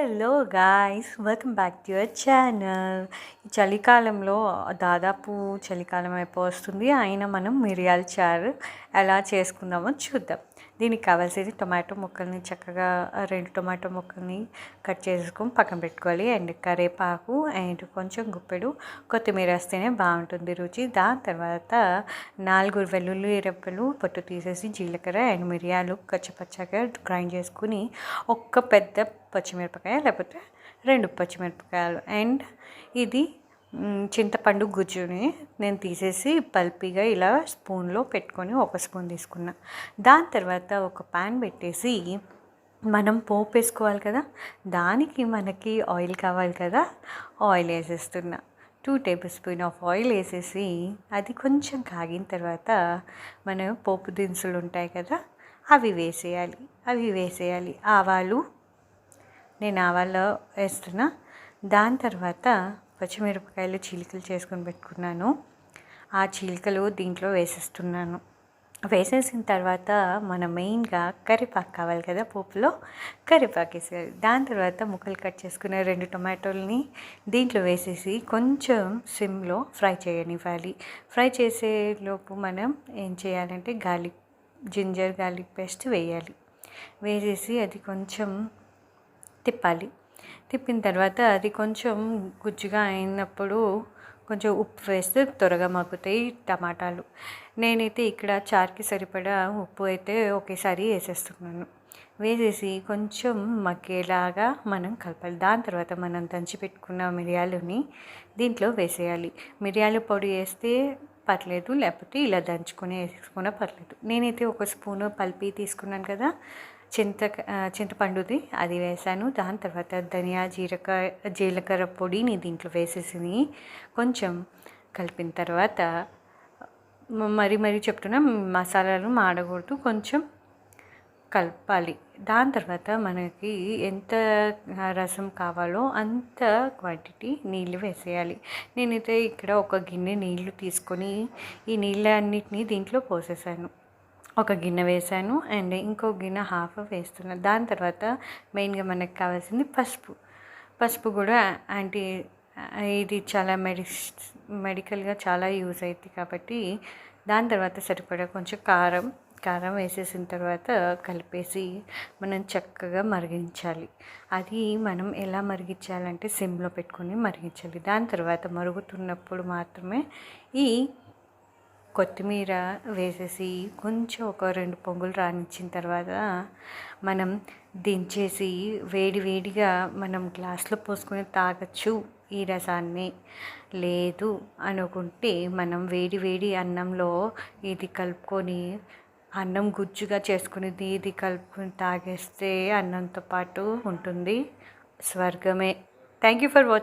Hello guys welcome back to your channel ఈ చలికాలంలో దాదాపు చలికాలం అయిపోతుంది అయినా మనం మిరియాల చారు ఎలా చేసుకుందామో చూద్దాం. దీనికి కావాల్సింది టొమాటో ముక్కల్ని చక్కగా రెండు టొమాటో ముక్కల్ని కట్ చేసుకొని పక్కన పెట్టుకోవాలి. అండ్ కరేపాకు అండ్ కొంచెం గుప్పెడు. కొత్తిమీర వేస్తేనే బాగుంటుంది రుచి. దాని తర్వాత నాలుగు వెల్లుల్లి రెప్పలు పొట్టు తీసేసి జీలకర్ర అండ్ మిరియాలు కచ్చపచ్చగా గ్రైండ్ చేసుకుని ఒక్క పెద్ద పచ్చిమిరపకాయ లేకపోతే రెండు పచ్చిమిరపకాయలు. అండ్ ఇది చింతపండు గుజ్జుని నేను తీసేసి పల్పీగా ఇలా స్పూన్లో పెట్టుకొని ఒక స్పూన్ తీసుకున్నా. దాని తర్వాత ఒక పాన్ పెట్టేసి మనం పోపు వేసుకోవాలి కదా దానికి మనకి ఆయిల్ కావాలి కదా ఆయిల్ వేసేస్తున్నా. Two tablespoon of oil వేసేసి అది కొంచెం కాగిన తర్వాత మనం పోపు దినుసులు ఉంటాయి కదా అవి వేసేయాలి. అవి వేసేయాలి. ఆవాలు నేను ఆవాలో వేస్తున్నా. దాని తర్వాత పచ్చిమిరపకాయలు చీలికలు చేసుకొని పెట్టుకున్నాను. ఆ చీలికలు దీంట్లో వేసేస్తున్నాను. వేసేసిన తర్వాత మన మెయిన్గా కరివేపాకు కావాలి కదా పోపులో? కరివేపాకు వేసేయాలి. దాని తర్వాత ముక్కలు కట్ చేసుకున్న రెండు టొమాటోల్ని దీంట్లో వేసేసి కొంచెం సిమ్లో ఫ్రై చేయనివ్వాలి. ఫ్రై చేసే లోపు మనం ఏం చేయాలంటే గార్లిక్ జింజర్ గార్లిక్ పేస్ట్ వేయాలి. వేసేసి అది కొంచెం తిప్పాలి. తిప్పిన తర్వాత అది కొంచెం గుజ్జుగా అయినప్పుడు కొంచెం ఉప్పు వేస్తే త్వరగా మగ్గుతాయి టమాటాలు. నేనైతే ఇక్కడ చార్కి సరిపడా ఉప్పు అయితే ఒకేసారి వేసేస్తున్నాను. వేసేసి కొంచెం మగ్గేలాగా మనం కలపాలి. దాని తర్వాత మనం దంచి పెట్టుకున్న మిరియాలుని దీంట్లో వేసేయాలి. మిరియాలు పొడి వేస్తే పర్లేదు లేకపోతే ఇలా దంచుకొని వేసుకున్నా పర్లేదు. నేనైతే ఒక స్పూను పల్పి తీసుకున్నాను కదా చింత చింతపండుది అది వేసాను. దాని తర్వాత ధనియా జీలకర్ర జీలకర్ర పొడిని దీంట్లో వేసేసి కొంచెం కలిపిన తర్వాత మరి మరి చెప్తున్నా మసాలాలు మాడకూడదు. కొంచెం కలపాలి. దాని తర్వాత మనకి ఎంత రసం కావాలో అంత క్వాంటిటీ నీళ్ళు వేసేయాలి. నేనైతే ఇక్కడ ఒక గిన్నె నీళ్ళు తీసుకొని ఈ నీళ్ళన్నిటినీ దీంట్లో పోసేసాను. ఒక గిన్నె వేసాను అండ్ ఇంకో గిన్నె హాఫ్ వేస్తున్నాను దాని తర్వాత మెయిన్గా మనకు కావాల్సింది పసుపు. పసుపు కూడా యాంటీ ఇది చాలా మెడిస్ మెడికల్గా చాలా యూజ్ అవుతుంది కాబట్టి దాని తర్వాత సరిపడా కొంచెం కారం కారం వేసేసిన తర్వాత కలిపేసి మనం చక్కగా మరిగించాలి. అది మనం ఎలా మరిగించాలంటే సిమ్లో పెట్టుకొని మరిగించాలి. దాని తర్వాత మరుగుతున్నప్పుడు మాత్రమే ఈ కొత్తిమీర వేసేసి కొంచెం ఒక రెండు పొంగులు రాణించిన తర్వాత మనం దించేసి వేడి వేడిగా మనం గ్లాస్లో పోసుకొని తాగొచ్చు ఈ రసాన్ని. లేదు అనుకుంటే మనం వేడి వేడి అన్నంలో ఇది కలుపుకొని అన్నం గుజ్జుగా చేసుకుని ఇది కలుపుకొని తాగేస్తే అన్నంతో పాటు ఉంటుంది స్వర్గమే. Thank you for watching